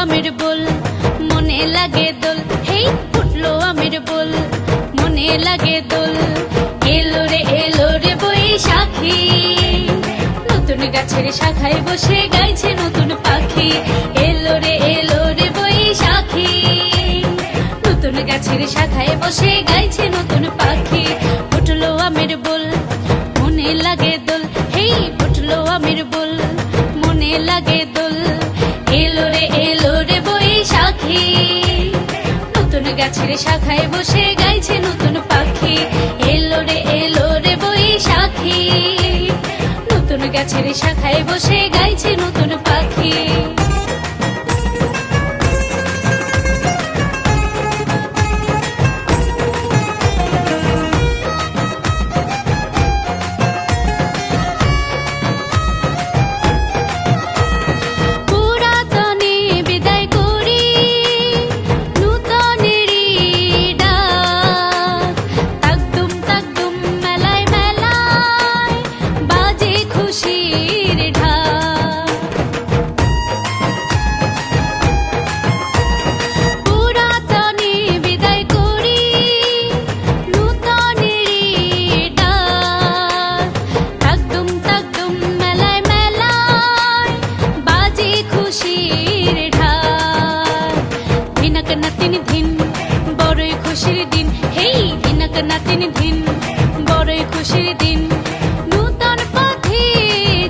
আমের বল, মনে লাগে দোল। হেই, ফুটলো আমের বল, মনে লাগে দোল। এলো রে এলো রে বৈশাখী। নতুন গাছের শাখায় বসে গাইছে নতুন পাখি। এলো রে এলো রে বৈশাখী। নতুন গাছের শাখায় বসে গাইছে নতুন পাখি। গাছের শাখায় বসে গাইছে নতুন পাখি। এলো রে এলো রে বই শাখি নতুন গাছের শাখায় বসে গাইছে নতুন নাতিন দিন বড়ই খুশির দিন। নূতন পথে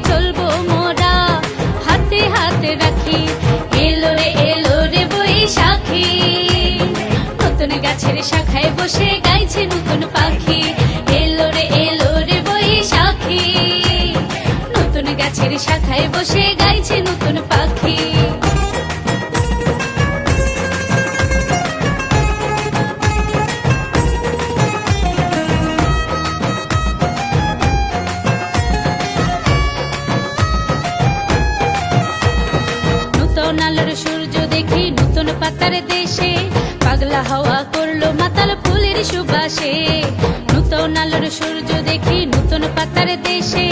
চলবো মোরা, হাতে হাতে রাখি। এলো রে এলো রে বৈশাখী। নতুন গাছের শাখায় বসে গাইছে নতুন পাখি। এলো রে এলো রে বৈশাখী। নতুন গাছের শাখায় বসে গাইছে নতুন পাখি। নূতন আলোর সূর্য দেখি নতুন পাতার দেশে। পাগলা হাওয়া করল মাতাল ফুলের সুবাসে। নূতন আলোর সূর্য দেখি নতুন পাতার দেশে।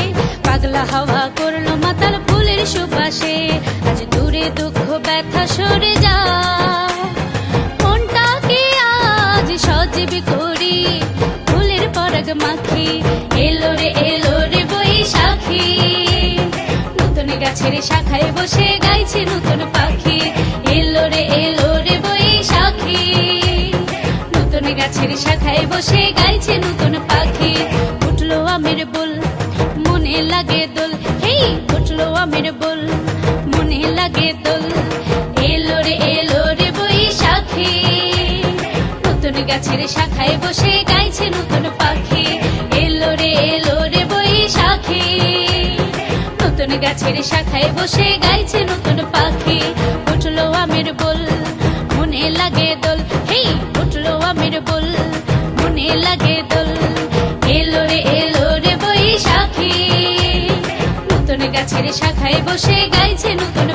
পাগলা হাওয়া করল মাতাল ফুলের সুবাসে। আজ দূরে দুঃখ ব্যথা সরে যা মনটাকে আজ সজীব করি। ফুলের পরাগ মাখি এলো রে এলো গাছের শাখায় বসে গাইছে নতুন পাখি। এলো রে এলো রে বৈশাখী নতুন গাছের শাখায় বসে গাইছে নতুন পাখি। উঠল আমের বল, মনে লাগে দোল। হেই, উঠল আমের বল, মনে লাগে দোল। এলো রে এলো রে বৈশাখী নতুন গাছের শাখায় বসে গাইছে নতুন গাছের শাখায় বসে গাইছে নতুন পাখি। উঠল আমের বল, মনে লাগে দোল। হেই, উঠল আমের বল, মনে লাগে দোল। এলো রে এলো রে বৈশাখী। নতুন গাছের শাখায় বসে গাইছে নতুন